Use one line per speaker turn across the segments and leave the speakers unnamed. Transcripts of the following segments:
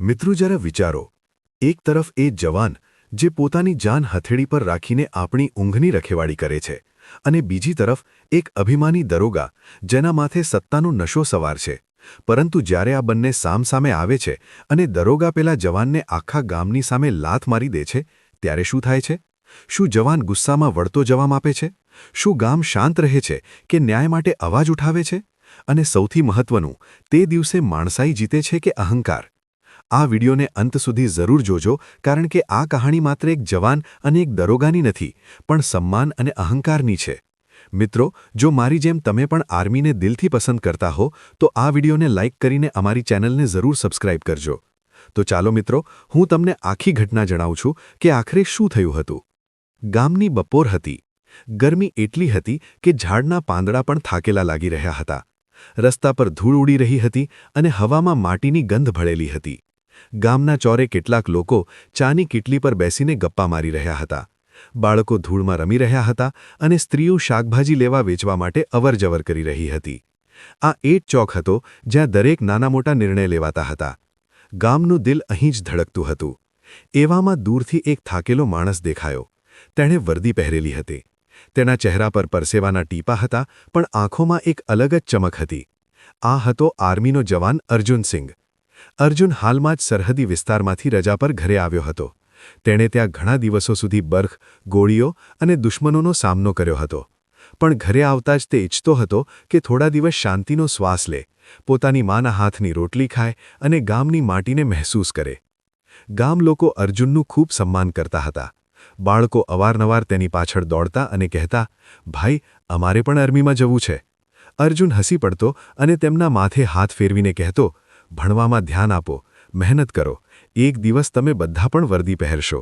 મિત્રો જરા વિચારો. એક તરફ એ જવાન, જે પોતાની જાન હથેળી પર રાખીને આપણી ઊંઘની રખેવાળી કરે છે, અને બીજી તરફ એક અભિમાની દરોગા, જેના માથે સત્તાનો નશો સવાર છે. પરંતુ જ્યારે આ બંને સામસામે આવે છે અને દરોગા પેલા જવાનને આખા ગામની સામે લાત મારી દે છે, ત્યારે શું થાય છે? શું જવાન ગુસ્સામાં વળતો જવાબ આપે છે? શું ગામ શાંત રહે છે કે ન્યાય માટે અવાજ ઉઠાવે છે? અને સૌથી મહત્વનું, તે દિવસે માણસાઈ જીતે છે કે અહંકાર? આ વિડીયોને અંત સુધી જરૂર જોજો, કારણ કે આ કહાણી માત્ર એક જવાન અને એક દરોગાની નથી, પણ સન્માન અને અહંકારની છે. મિત્રો, જો મારી જેમ તમે પણ આર્મીને દિલથી પસંદ કરતા હો, તો આ વિડીયોને લાઇક કરીને અમારી ચેનલને જરૂર સબસ્ક્રાઇબ કરજો. તો ચાલો મિત્રો, હું તમને આખી ઘટના જણાવું છું કે આખરે શું થયું હતું. ગામની બપોર હતી. ગરમી એટલી હતી કે ઝાડના પાંદડા પણ થાકેલા લાગી રહ્યા હતા. રસ્તા પર ધૂળ ઉડી રહી હતી અને હવામાં માટીની ગંધ ભળેલી હતી. ગામના ચોરે કેટલાક લોકો ચાની કીટલી પર બેસીને ગપ્પા મારી રહ્યા હતા. બાળકો ધૂળમાં રમી રહ્યા હતા અને સ્ત્રીઓ શાકભાજી લેવા વેચવા માટે અવરજવર કરી રહી હતી. આ એ ચોક હતો જ્યાં દરેક નાના મોટા નિર્ણય લેવાતા હતા. ગામનું દિલ અહીં જ ધડકતું હતું. એવામાં દૂરથી એક થાકેલો માણસ દેખાયો. તેણે વર્દી પહેરેલી હતી. તેના ચહેરા પર પરસેવાના ટીપા હતા, પણ આંખોમાં એક અલગ જ ચમક હતી. આ હતો આર્મીનો જવાન અર્જુનસિંહ. અર્જુન હાલમાં જ સરહદી વિસ્તારમાંથી રજા પર ઘરે આવ્યો હતો. તેણે ત્યાં ઘણા દિવસો સુધી બર્ફ ગોળીઓ અને દુશ્મનોનો સામનો કર્યો હતો. પણ ઘરે આવતા જ તે ઈચ્છતો હતો કે થોડા દિવસ શાંતિનો શ્વાસ લે, પોતાની માના હાથની રોટલી ખાય અને ગામની માટીને મહેસૂસ કરે. ગામ લોકો અર્જુનનું ખૂબ સન્માન કરતા હતા. બાળકો અવારનવાર તેની પાછળ દોડતા અને કહેતા, ભાઈ, અમારે પણ અર્મીમાં જવું છે. અર્જુન હસી પડતો અને તેમના માથે હાથ ફેરવીને કહેતો ભણવામાં ધ્યાન આપો, મહેનત કરો, એક દિવસ તમે બધા પણ વર્દી પહેરશો.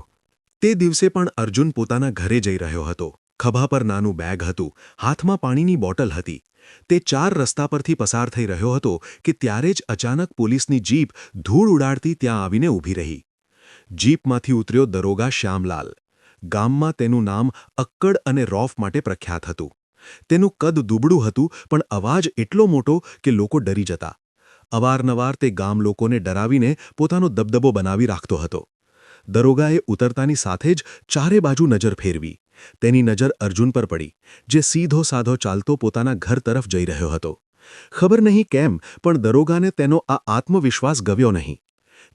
તે દિવસે પણ અર્જુન પોતાના ઘરે જઈ રહ્યો હતો. ખભા પર નાનું બેગ હતું, હાથમાં પાણીની બોટલ હતી. તે ચાર રસ્તા પરથી પસાર થઈ રહ્યો હતો કે ત્યારે જ અચાનક પોલીસની જીપ ધૂળ ઉડાડતી ત્યાં આવીને ઊભી રહી. જીપમાંથી ઉતર્યો દરોગા શ્યામલાલ. ગામમાં તેનું નામ અક્કડ અને રોફ માટે પ્રખ્યાત હતું. તેનું કદ દુબળું હતું, પણ અવાજ એટલો મોટો કે લોકો ડરી જતા. અવારનવાર તે ગામ લોકોને ડરાવીને પોતાનો દબદબો બનાવી રાખતો હતો. દરોગાએ ઉતરતાની સાથે જ ચારે બાજુ નજર ફેરવી. તેની નજર અર્જુન પર પડી, જે સીધો સાધો ચાલતો પોતાના ઘર તરફ જઈ રહ્યો હતો. ખબર નહીં કેમ, પણ દરોગાને તેનો આ આત્મવિશ્વાસ ગવ્યો નહીં.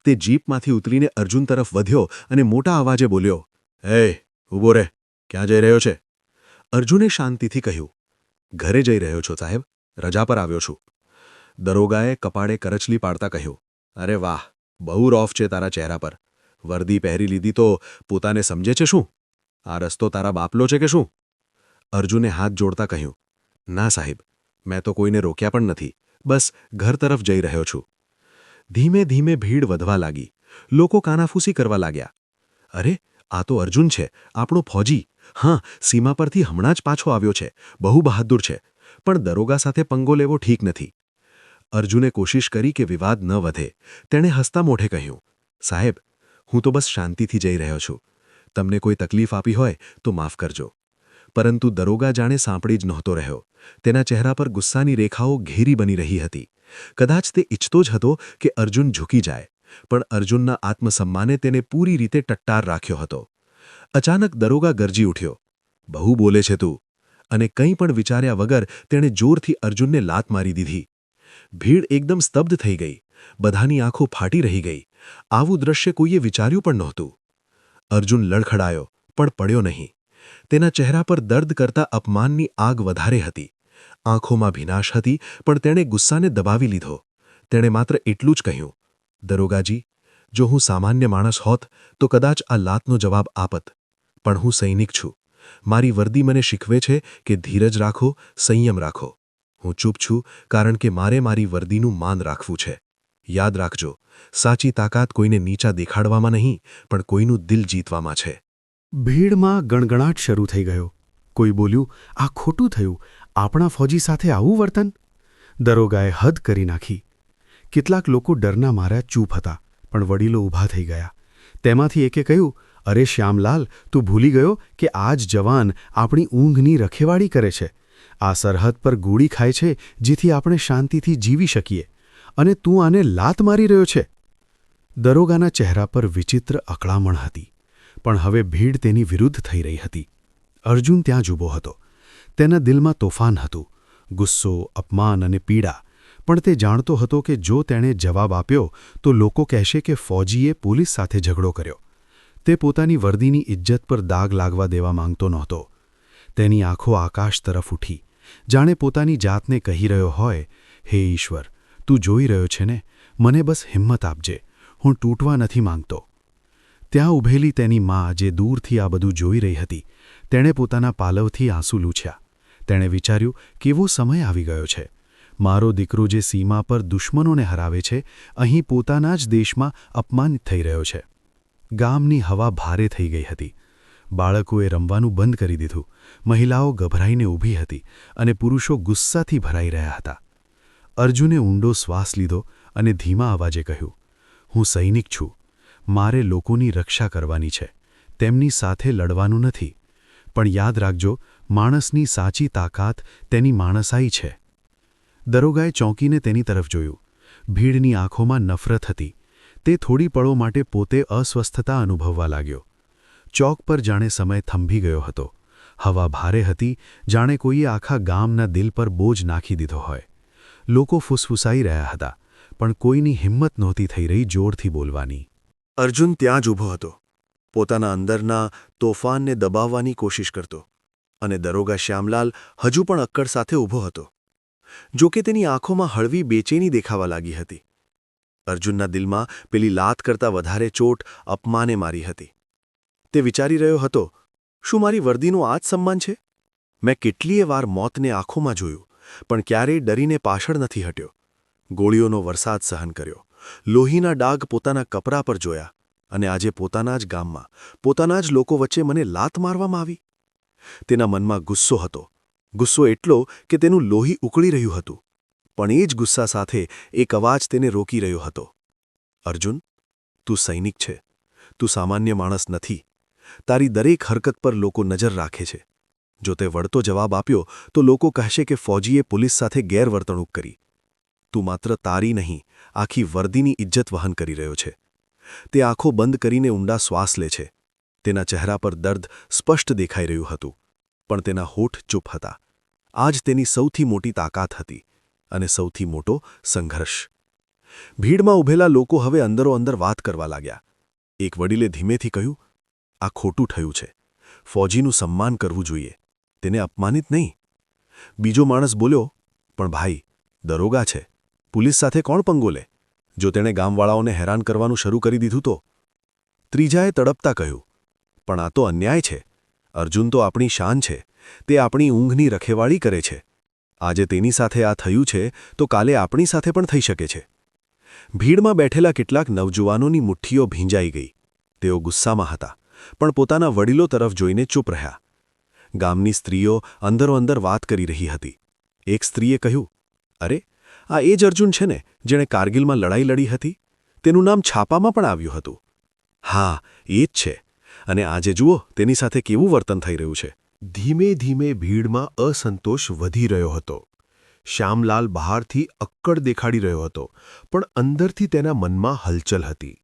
તે જીપમાંથી ઉતરીને અર્જુન તરફ વધ્યો અને મોટા અવાજે બોલ્યો, હે, ઊભો રે ક્યાં જઈ રહ્યો છે? અર્જુને શાંતિથી કહ્યું, ઘરે જઈ રહ્યો છો સાહેબ. રજા પર આવ્યો છું. દરોગાએ કપાળે કરચલી પાડતા કહ્યું, અરે વાહ, બહુ રોફ છે તારા ચહેરા પર. વર્દી પહેરી લીધી તો પોતાને સમજે છે શું? આ રસ્તો તારા બાપલો છે કે શું? અર્જુને હાથ જોડતા કહ્યું, ના સાહેબ, મેં તો કોઈને રોક્યા પણ નથી. બસ ઘર તરફ જઈ રહ્યો છું. ધીમે ધીમે ભીડ વધવા લાગી. લોકો કાનાફૂસી કરવા લાગ્યા. અરે, આ તો અર્જુન છે, આપણો ફોજી. હા, સીમા પરથી હમણાં જ પાછો આવ્યો છે. બહુ બહાદુર છે. પણ દરોગા સાથે પંગો લેવો ઠીક નથી. અર્જુને કોશિશ કરી કે વિવાદ ન વધે. તેણે હસતા મોઢે કહ્યું, સાહેબ, હું તો બસ શાંતિથી જઈ રહ્યો છું. તમને કોઈ તકલીફ આપી હોય તો માફ કરજો. પરંતુ દરોગા જાણે સાંપડી જ નહોતો રહ્યો. તેના ચહેરા પર ગુસ્સાની રેખાઓ ઘેરી બની રહી હતી. કદાચ તે ઇચ્છતો જ હતો કે અર્જુન ઝૂકી જાય, પણ અર્જુનના આત્મસન્માને તેને પૂરી રીતે ટટ્ટાર રાખ્યો હતો. અચાનક દરોગા ગરજી ઉઠ્યો. બહુ બોલે છે તું. અને કંઈ પણ વિચાર્યા વગર તેણે જોરથી અર્જુનને લાત મારી દીધી. ભીડ એકદમ સ્તબ્ધ થઈ ગઈ. બધાની આંખો ફાટી રહી ગઈ. આવું દ્રશ્ય કોઈએ વિચાર્યું પણ નહોતું. અર્જુન લડખડાયો, પણ પડ્યો નહીં. તેના ચહેરા પર દર્દ કરતા અપમાનની આગ વધારે હતી. આંખોમાં ભીનાશ હતી, પણ તેણે ગુસ્સાને દબાવી લીધો. તેણે માત્ર એટલું જ કહ્યું, દરોગાજી, જો હું સામાન્ય માણસ હોત, તો કદાચ આ લાતનો જવાબ આપત. પણ હું સૈનિક છું. મારી વર્દી મને શીખવે છે કે ધીરજ રાખો, સંયમ રાખો. હું ચૂપ છું કારણ કે મારે મારી વર્દીનું માન રાખવું છે. યાદ રાખજો, સાચી તાકાત કોઈને નીચા દેખાડવામાં નહીં, પણ કોઈનું દિલ જીતવામાં છે.
ભીડમાં ગણગણાટ શરૂ થઈ ગયો. કોઈ બોલ્યું, આ ખોટું થયું. આપણા ફોજી સાથે આવું વર્તન? દરોગાએ હદ કરી નાખી. કેટલાક લોકો ડરના માર્યા ચૂપ હતા, પણ વડીલો ઊભા થઈ ગયા. તેમાંથી એકે કહ્યું, અરે શ્યામલાલ, તું ભૂલી ગયો કે આજ જવાન આપણી ઊંઘની રખેવાળી કરે છે. આ સરહદ પર ગોળી ખાય છે, જેથી આપણે શાંતિથી જીવી શકીએ. અને તું આને લાત મારી રહ્યો છે. દરોગાના ચહેરા પર વિચિત્ર અકળામણ હતી. પણ હવે ભીડ તેની વિરુદ્ધ થઈ રહી હતી. અર્જુન ત્યાં જ ઊભો હતો. તેના દિલમાં તોફાન હતું. ગુસ્સો, અપમાન અને પીડા. પણ તે જાણતો હતો કે જો તેણે જવાબ આપ્યો, તો લોકો કહેશે કે ફૌજીએ પોલીસ સાથે ઝઘડો કર્યો. તે પોતાની વર્દીની ઇજ્જત પર દાગ લાગવા દેવા માંગતો નહોતો. તેની આંખો આકાશ તરફ ઉઠી. જાણે પોતાની જાતને કહી રહ્યો હોય, હે ઈશ્વર, તું જોઈ રહ્યો છે ને? મને બસ હિંમત આપજે. હું તૂટવા નથી માંગતો. ત્યાં ઊભેલી તેની મા જે દૂરથી આ બધું જોઈ રહી હતી, તેણે પોતાના પાલવથી આંસુ લૂછ્યા. તેણે વિચાર્યું, કેવો સમય આવી ગયો છે? મારો દીકરો જે સીમા પર દુશ્મનોને હરાવે છે, અહીં પોતાના જ દેશમાં અપમાનિત થઈ રહ્યો છે. ગામની હવા ભારે થઈ ગઈ હતી. બાળકોએ રમવાનું બંધ કરી દીધું. મહિલાઓ ગભરાઈને ઊભી હતી અને પુરુષો ગુસ્સાથી ભરાઈ રહ્યા હતા. અર્જુને ઊંડો શ્વાસ લીધો અને ધીમા અવાજે કહ્યું, હું સૈનિક છું. મારે લોકોની રક્ષા કરવાની છે. તેમની સાથે લડવાનું નથી. પણ યાદ રાખજો, માણસની સાચી તાકાત તેની માણસાઈ છે. દરોગાએ ચોંકીને તેની તરફ જોયું. ભીડની આંખોમાં નફરત હતી. તે થોડી પળો માટે પોતે અસ્વસ્થતા અનુભવવા લાગ્યો. ચોક પર જાણે સમય થંભી ગયો હતો. હવા ભારે હતી, જાણે કોઈએ આખા ગામના દિલ પર બોજ નાખી દીધો હોય. લોકો ફૂસફૂસાઈ રહ્યા હતા, પણ કોઈની હિંમત નહોતી થઈ રહી જોરથી બોલવાની.
અર્જુન ત્યાં જ ઊભો હતો. પોતાના અંદરના તોફાનને દબાવવાની કોશિશ કરતો અને દરોગા શ્યામલાલ હજુ પણ અક્કડ સાથે ઊભો હતો. જો કે તેની આંખોમાં હળવી બેચેની દેખાવા લાગી હતી. અર્જુનના દિલમાં પેલી લાત કરતાં વધારે ચોટ અપમાને મારી હતી. તે વિચારી રહ્યો હતો, શું મારી વર્દીનું આ જ સન્માન છે? મેં કેટલીય વાર મોતને આંખોમાં જોયું, પણ ક્યારેય ડરીને પાછળ નથી હટ્યો. ગોળીઓનો વરસાદ સહન કર્યો, લોહીના ડાઘ પોતાના કપરા પર જોયા અને આજે પોતાના જ ગામમાં, પોતાના જ લોકો વચ્ચે મને લાત મારવામાં આવી. તેના મનમાં ગુસ્સો હતો, ગુસ્સો એટલો કે તેનું લોહી ઉકળી રહ્યું હતું, પણ એ જ ગુસ્સા સાથે એક અવાજ તેને રોકી રહ્યો હતો. અર્જુન, તું સૈનિક છે, તું સામાન્ય માણસ નથી તારી દરેક હરકત પર લોકો નજર રાખે છે. જો તે વળતો જવાબ આપ્યો, તો લોકો કહેશે કે ફૌજીએ પોલીસ સાથે ગેરવર્તણૂક કરી. તું માત્ર તારી નહીં, આખી વર્દીની ઇજ્જત વહન કરી રહ્યો છે. તે આંખો બંધ કરીને ઊંડા શ્વાસ લે છે. તેના ચહેરા પર દર્દ સ્પષ્ટ દેખાઈ રહ્યું હતું, પણ તેના હોઠ ચૂપ હતા. આજ તેની સૌથી મોટી તાકાત હતી, અને સૌથી મોટો સંઘર્ષ. ભીડમાં ઊભેલા લોકો હવે અંદરો અંદર વાત કરવા લાગ્યા. એક વડીલે ધીમેથી કહ્યું આ ખોટું થયું છે. ફૌજીનું સન્માન કરવું જોઈએ. તેને અપમાનિત નહીં. બીજો માણસ બોલ્યો, પણ ભાઈ, દરોગા છે. પોલીસ સાથે કોણ પંગો લે? જો તેણે ગામવાળાઓને હેરાન કરવાનું શરૂ કરી દીધું તો? ત્રીજાએ તડપતા કહ્યું, પણ આ તો અન્યાય છે. અર્જુન તો આપણી શાન છે. તે આપણી ઊંઘની રખેવાળી કરે છે. આજે તેની સાથે આ થયું છે તો કાલે આપણી સાથે પણ થઈ શકે છે. ભીડમાં બેઠેલા કેટલાક નવજુવાનોની મુઠ્ઠીઓ ભીંજાઈ ગઈ. તેઓ ગુસ્સામાં હતા. પણ પોતાના વડીલો તરફ જોઈને ચૂપ રહ્યા. ગામની સ્ત્રીઓ અંદરો અંદર વાત કરી રહી હતી. એક સ્ત્રીએ કહ્યું, અરે, આ એ જ અર્જુન છે ને, જેણે કારગિલમાં લડાઈ લડી હતી? તેનું નામ છાપામાં પણ આવ્યું હતું. હા, એ જ છે. અને આજે જુઓ, તેની સાથે કેવું વર્તન થઈ રહ્યું છે.
ધીમે ધીમે ભીડમાં અસંતોષ વધી રહ્યો હતો. શ્યામલાલ બહારથી અક્કડ દેખાડી રહ્યો હતો, પણ અંદરથી તેના મનમાં હલચલ હતી.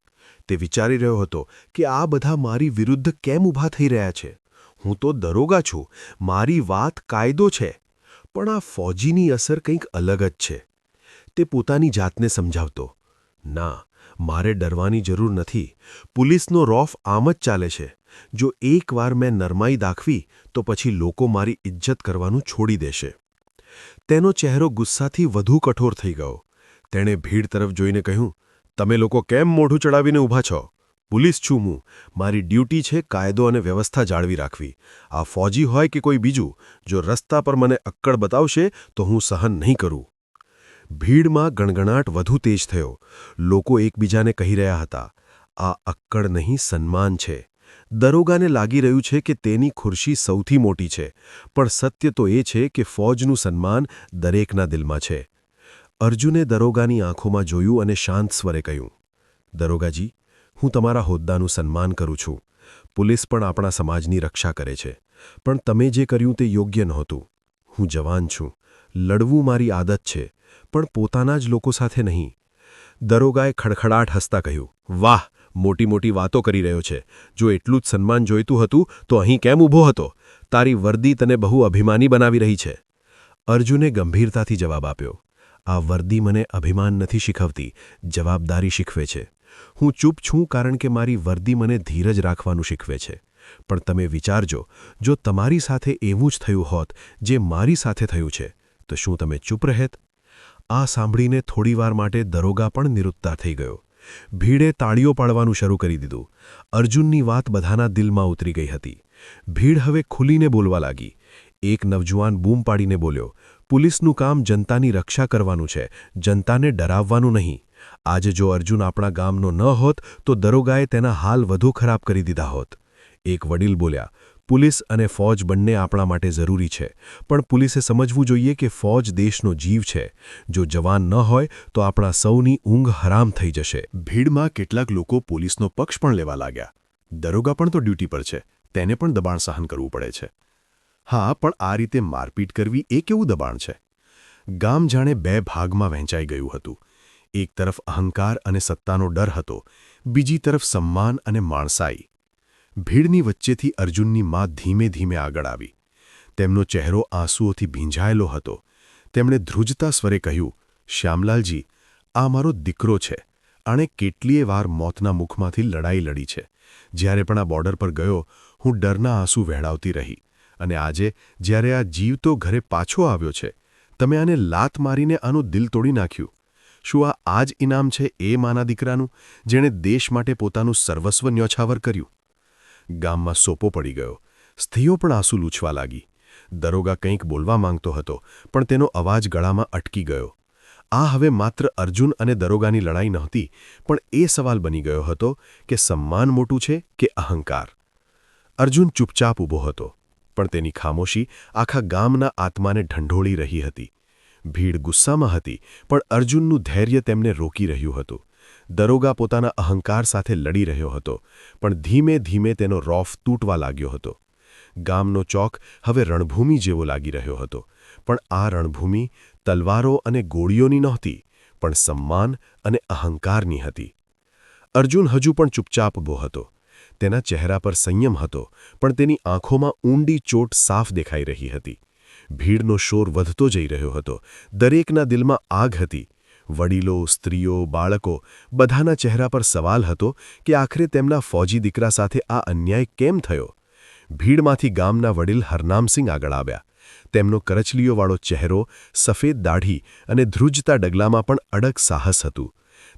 તે વિચારી રહ્યો હતો કે આ બધા મારી વિરુદ્ધ કેમ ઊભા થઈ રહ્યા છે? હું તો દરોગા છું. મારી વાત કાયદો છે. પણ આ ફૌજીની અસર કંઈક અલગ જ છે. તે પોતાની જાતને સમજાવતો. ના, મારે ડરવાની જરૂર નથી. પોલીસનો રોફ આમ જ ચાલે છે. જો એકવાર મેં નરમાઈ દાખવી, તો પછી લોકો મારી ઇજ્જત કરવાનું છોડી દેશે. તેનો ચહેરો ગુસ્સાથી વધુ કઠોર થઈ ગયો. તેણે ભીડ તરફ જોઈને કહ્યું તમે લોકો કેમ મોઢું ચડાવીને ઊભા છો? પોલીસ છું હું. મારી ડ્યુટી છે કાયદો અને વ્યવસ્થા જાળવી રાખવી. આ ફૌજી હોય કે કોઈ બીજું, જો રસ્તા પર મને અક્કડ બતાવશે, તો હું સહન નહીં કરું. ભીડમાં ગણગણાટ વધુ તેજ થયો. લોકો એકબીજાને કહી રહ્યા હતા, આ અક્કડ નહીં, સન્માન છે. દરોગાને લાગી રહ્યું છે કે તેની ખુરશી સૌથી મોટી છે. પણ સત્ય તો એ છે કે ફૌજનું સન્માન દરેકના દિલમાં છે. અર્જુને દરોગાની આંખોમાં જોયું અને શાંત સ્વરે કહ્યું, દરોગાજી, હું તમારા હોદ્દાનું સન્માન કરું છું. પોલીસ પણ આપણા સમાજની રક્ષા કરે છે. પણ તમે જે કર્યું તે યોગ્ય નહોતું. હું જવાન છું. લડવું મારી આદત છે, પણ પોતાના જ લોકો સાથે નહીં. દરોગાએ ખડખડાટ હસતા કહ્યું, વાહ, મોટી મોટી વાતો કરી રહ્યો છે. જો એટલું જ સન્માન જોઈતું હતું, તો અહીં કેમ ઊભો હતો? તારી વર્દી તને બહુ અભિમાની બનાવી રહી છે. અર્જુને ગંભીરતાથી જવાબ આપ્યો આ વર્દી મને અભિમાન નથી શીખવતી, જવાબદારી શીખવે છે. હું ચૂપ છું કારણ કે મારી વર્દી મને ધીરજ રાખવાનું શીખવે છે. પણ તમે વિચારજો, જો તમારી સાથે એવું જ થયું હોત, જે મારી સાથે થયું છે, તો શું તમે ચૂપ રહેત? આ સાંભળીને થોડીવાર માટે દરોગા પણ નિરુત્તા થઈ ગયો. ભીડે તાળીઓ પાડવાનું શરૂ કરી દીધું. અર્જુનની વાત બધાના દિલમાં ઉતરી ગઈ હતી. ભીડ હવે ખુલીને બોલવા લાગી. એક નવજુવાન બૂમ પાડીને બોલ્યો પોલીસનું કામ જનતાની રક્ષા કરવાનું છે, જનતાને ડરાવવાનું નહીં. આજે જો અર્જુન આપણા ગામનો ન હોત, તો દરોગાએ તેના હાલ વધુ ખરાબ કરી દીધા હોત. એક વડીલ બોલ્યા, પોલીસ અને ફોજ બંને આપણા માટે જરૂરી છે, પણ પોલીસે સમજવું જોઈએ કે ફોજ દેશનો જીવ છે. જો જવાન ન હોય, તો આપણા સૌની ઊંઘ હરામ થઈ જશે.
ભીડમાં કેટલાક લોકો પોલીસનો પક્ષ પણ લેવા લાગ્યા. દરોગા પણ તો ડ્યુટી પર છે, તેને પણ દબાણ સહન કરવું પડે છે. હા, પણ આ રીતે મારપીટ કરવી એ કેવું દબાણ છે? ગામ જાણે બે ભાગમાં વહેંચાઈ ગયું હતું. એક તરફ અહંકાર અને સત્તાનો ડર હતો, બીજી તરફ સન્માન અને માણસાઈ. ભીડની વચ્ચેથી અર્જુનની માં ધીમે ધીમે આગળ આવી. તેમનો ચહેરો આંસુઓથી ભીંજાયેલો હતો. તેમણે ધ્રુજતા સ્વરે કહ્યું, શ્યામલાલજી, આ મારો દીકરો છે. આણે કેટલીય વાર મોતના મુખમાંથી લડાઈ લડી છે. જ્યારે પણ આ બોર્ડર પર ગયો, હું ડરના આંસુ વહેડાવતી રહી. અને આજે જ્યારે આ જીવ તો ઘરે પાછો આવ્યો છે, તમે આને લાત મારીને આનું દિલ તોડી નાખ્યું. શું આ આ જ ઇનામ છે એ માના દીકરાનું, જેણે દેશ માટે પોતાનું સર્વસ્વ ન્યોછાવર કર્યું? ગામમાં સોપો પડી ગયો. સ્ત્રીઓ પણ આંસુ લૂછવા લાગી. દરોગા કંઈક બોલવા માંગતો હતો, પણ તેનો અવાજ ગળામાં અટકી ગયો. આ હવે માત્ર અર્જુન અને દરોગાની લડાઈ નહોતી, પણ એ સવાલ બની ગયો હતો કે સન્માન મોટું છે કે અહંકાર? અર્જુન ચૂપચાપ ઊભો હતો. પણ તેની ખામોશી આખા ગામના આત્માને ઢંઢોળી રહી હતી. ભીડ ગુસ્સામાં હતી, પણ અર્જુનનું ધૈર્ય તેમને રોકી રહ્યું હતું. દરોગા પોતાના અહંકાર સાથે લડી રહ્યો હતો, પણ ધીમે ધીમે તેનો રોફ તૂટવા લાગ્યો હતો. ગામનો ચોક હવે રણભૂમિ જેવો લાગી રહ્યો હતો, પણ આ રણભૂમિ તલવારો અને ગોળીઓની નહોતી, પણ સન્માન અને અહંકારની હતી. અર્જુન હજુ પણ ચૂપચાપ ઊભો હતો. તેના ચહેરા પર સંયમ હતો, પણ તેની આંખોમાં ઊંડી ચોટ સાફ દેખાઈ રહી હતી. ભીડનો શોર વધતો જઈ રહ્યો હતો. દરેકના દિલમાં આગ હતી. વડીલો, સ્ત્રીઓ, બાળકો બધાના ચહેરા પર સવાલ હતો કે આખરે તેમના ફૌજી દીકરા સાથે આ અન્યાય કેમ થયો? ભીડમાંથી ગામના વડીલ હરનામસિંહ આગળ આવ્યા. તેમનો કરચલીઓવાળો ચહેરો, સફેદ દાઢી અને ધ્રુજતા ડગલામાં પણ અડગ સાહસ હતું.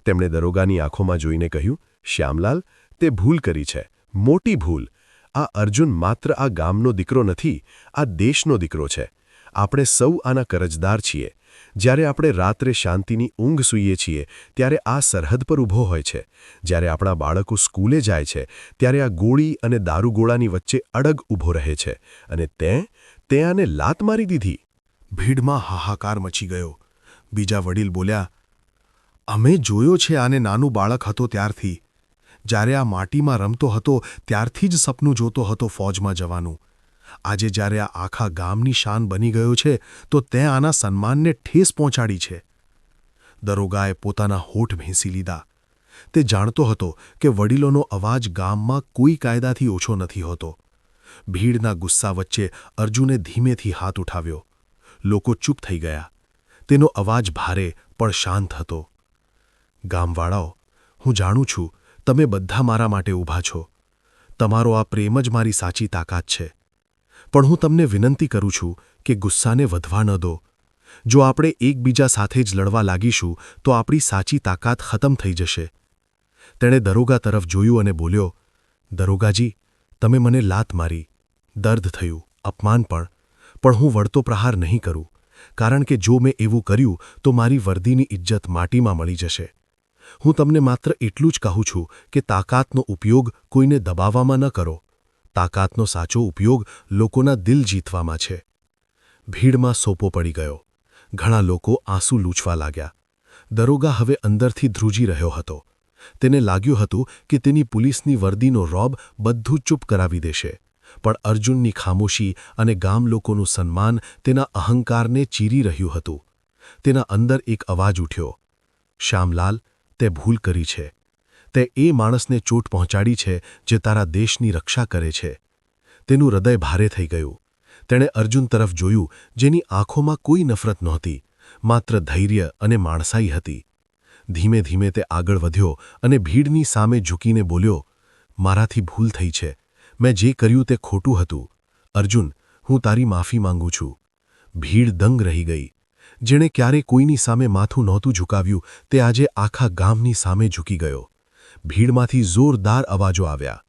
તેમણે દરોગાની આંખોમાં જોઈને કહ્યું, શ્યામલાલ તે ભૂલ કરી છે. મોટી ભૂલ. આ અર્જુન માત્ર આ ગામનો દીકરો નથી, આ દેશનો દીકરો છે. આપણે સૌ આના કરજદાર છીએ. જ્યારે આપણે રાત્રે શાંતિની ઊંઘ સૂઈએ છીએ, ત્યારે આ સરહદ પર ઊભો હોય છે. જ્યારે આપણા બાળકો સ્કૂલે જાય છે, ત્યારે આ ગોળી અને દારૂગોળાની વચ્ચે અડગ ઊભો રહે છે. અને તે તે આને લાત મારી દીધી. ભીડમાં હાહાકાર મચી ગયો. બીજા વડીલ બોલ્યા, અમે જોયો છે આને નાનું બાળક હતો ત્યારથી. જ્યારે આ માટીમાં રમતો હતો, ત્યારથી જ સપનું જોતો હતો ફોજમાં જવાનું. આજે જ્યારે આ આખા ગામની શાન બની ગયો છે, તો તે આના સન્માનને ઠેસ પહોંચાડી છે. દરોગાએ પોતાના હોઠ ભેંસી લીધા. તે જાણતો હતો કે વડીલોનો અવાજ ગામમાં કોઈ કાયદાથી ઓછો નથી હોતો. ભીડના ગુસ્સા વચ્ચે અર્જુને ધીમેથી હાથ ઉઠાવ્યો. લોકો ચૂપ થઈ ગયા. તેનો અવાજ ભારે પણ શાંત હતો. ગામવાળાઓ, હું જાણું છું તમે બધા મારા માટે ઊભા છો. તમારો આ પ્રેમ જ મારી સાચી તાકાત છે. પણ હું તમને વિનંતી કરું છું કે ગુસ્સાને વધવા ન દો. જો આપણે એકબીજા સાથે જ લડવા લાગીશું, તો આપણી સાચી તાકાત ખતમ થઈ જશે. તેણે દરોગા તરફ જોયું અને બોલ્યો, દરોગાજી, તમે મને લાત મારી. દર્દ થયું, અપમાન પણ. પણ હું વળતો પ્રહાર નહીં કરું. કારણ કે જો મેં એવું કર્યું, તો મારી વર્દીની ઇજ્જત માટીમાં મળી જશે. હું તમને માત્ર એટલું જ કહું છું કે તાકાતનો ઉપયોગ કોઈને દબાવવામાં ન કરો. તાકાતનો સાચો ઉપયોગ લોકોના દિલ જીતવામાં છે. ભીડમાં સોપો પડી ગયો. ઘણા લોકો આંસુ લૂછવા લાગ્યા. દરોગા હવે અંદરથી ધ્રુજી રહ્યો હતો. તેને લાગ્યું હતું કે તેની પોલીસની વર્દીનો રોબ બધું ચૂપ કરાવી દેશે. પણ અર્જુનની ખામોશી અને ગામ લોકોનું સન્માન તેના અહંકારને ચીરી રહ્યું હતું. તેના અંદર એક અવાજ ઉઠ્યો. શ્યામલાલ
તે ભૂલ કરી છે. તે એ માણસને ચોટ પહોંચાડી છે જે તારા દેશની રક્ષા કરે છે. તેનું હૃદય ભારે થઈ ગયું. તેણે અર્જુન તરફ જોયું, જેની આંખોમાં કોઈ નફરત નહોતી, માત્ર ધૈર્ય અને માણસાઈ હતી. ધીમે ધીમે તે આગળ વધ્યો અને ભીડની સામે ઝૂકીને બોલ્યો, મારાથી ભૂલ થઈ છે. મેં જે કર્યું તે ખોટું હતું. અર્જુન, હું તારી માફી માંગુ છું. ભીડ દંગ રહી ગઈ. જેણે ક્યારે કોઈની સામે માથું નહોતું ઝુકાવ્યું, તે આજે આખા ગામની સામે ઝૂકી ગયો. ભીડમાંથી જોરદાર અવાજો આવ્યા.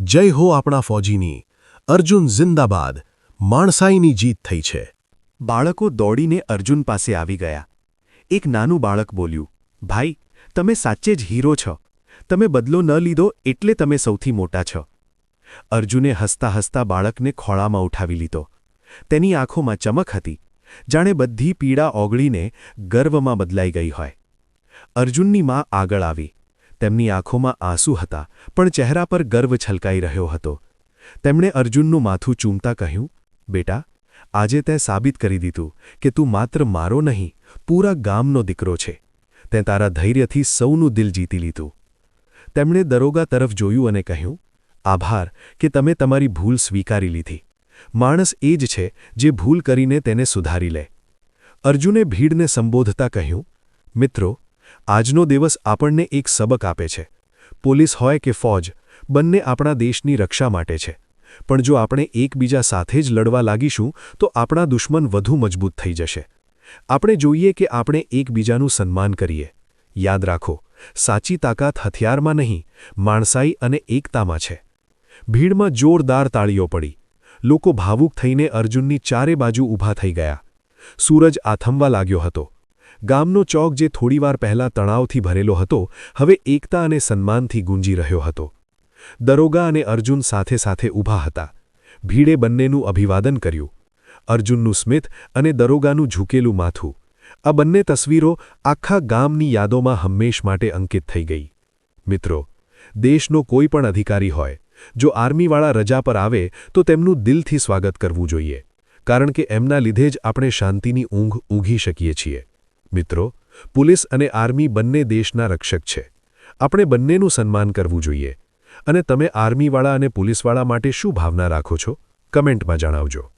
જય હો આપણા ફૌજીની. અર્જુન જિંદાબાદ. માણસાઈની જીત થઈ છે.
બાળકો દોડીને અર્જુન પાસે આવી ગયા. એક નાનું બાળક બોલ્યું, ભાઈ, તમે સાચે જ હીરો છો. તમે બદલો ન લીધો એટલે તમે સૌથી મોટા છો. અર્જુને હસતા હસતા બાળકને ખોળામાં ઉઠાવી લીધો. તેની આંખોમાં ચમક હતી. જાણે બધી પીડા ઓગળીને ગર્વમાં બદલાઈ ગઈ હોય. અર્જુનની માં આગળ આવી. તેમની આંખોમાં આંસુ હતા, પણ ચહેરા પર ગર્વ છલકાઈ રહ્યો હતો. તેમણે અર્જુનનું માથું ચૂમતા કહ્યું, બેટા, આજે તે સાબિત કરી દીધું કે તું માત્ર મારો નહીં, પૂરા ગામનો દીકરો છે. તે તારા ધૈર્યથી સૌનું દિલ જીતી લીધું. તેમણે દરોગા તરફ જોયું અને કહ્યું, આભાર કે તમે તમારી ભૂલ સ્વીકારી લીધી. માણસ એ જ છે જે ભૂલ કરીને તેને સુધારી લે. અર્જુને ભીડને સંબોધતા કહ્યું, મિત્રો, આજનો દિવસ આપણને એક સબક આપે છે. પોલીસ હોય કે ફૌજ, બંને આપણા દેશની રક્ષા માટે છે. પણ જો આપણે એકબીજા સાથે જ લડવા લાગીશું, તો આપણા દુશ્મન વધુ મજબૂત થઈ જશે. આપણે જોઈએ કે આપણે એકબીજાનું સન્માન કરીએ. યાદ રાખો, સાચી તાકાત હથિયારમાં નહીં, માણસાઈ અને એકતામાં છે. ભીડમાં જોરદાર તાળીઓ પડી. લોકો ભાવુક થઈને અર્જુનની ચારે બાજુ ઊભા થઈ ગયા. સૂરજ આથમવા લાગ્યો હતો. ગામનો ચોક જે થોડીવાર પહેલાં તણાવથી ભરેલો હતો, હવે એકતા અને સન્માનથી ગુંજી રહ્યો હતો. દરોગા અને અર્જુન સાથે સાથે ઊભા હતા. ભીડે બંનેનું અભિવાદન કર્યું. અર્જુનનું સ્મિત અને દરોગાનું ઝૂકેલું માથું. આ બંને તસવીરો આખા ગામની યાદોમાં હંમેશ માટે અંકિત થઈ ગઈ. મિત્રો, દેશનો કોઈ પણ અધિકારી હોય જો આર્મીવાળા રજા પર આવે, તો તેમનું દિલથી સ્વાગત કરવું જોઈએ. કારણ કે એમના લીધે જ આપણે શાંતિની ઊંઘ ઊંઘી શકીએ છીએ. મિત્રો, પોલીસ અને આર્મી બંને દેશના રક્ષક છે. આપણે બંનેનું સન્માન કરવું જોઈએ. અને તમે આર્મીવાળા અને પોલીસવાળા માટે શું ભાવના રાખો છો? કમેન્ટમાં જણાવજો.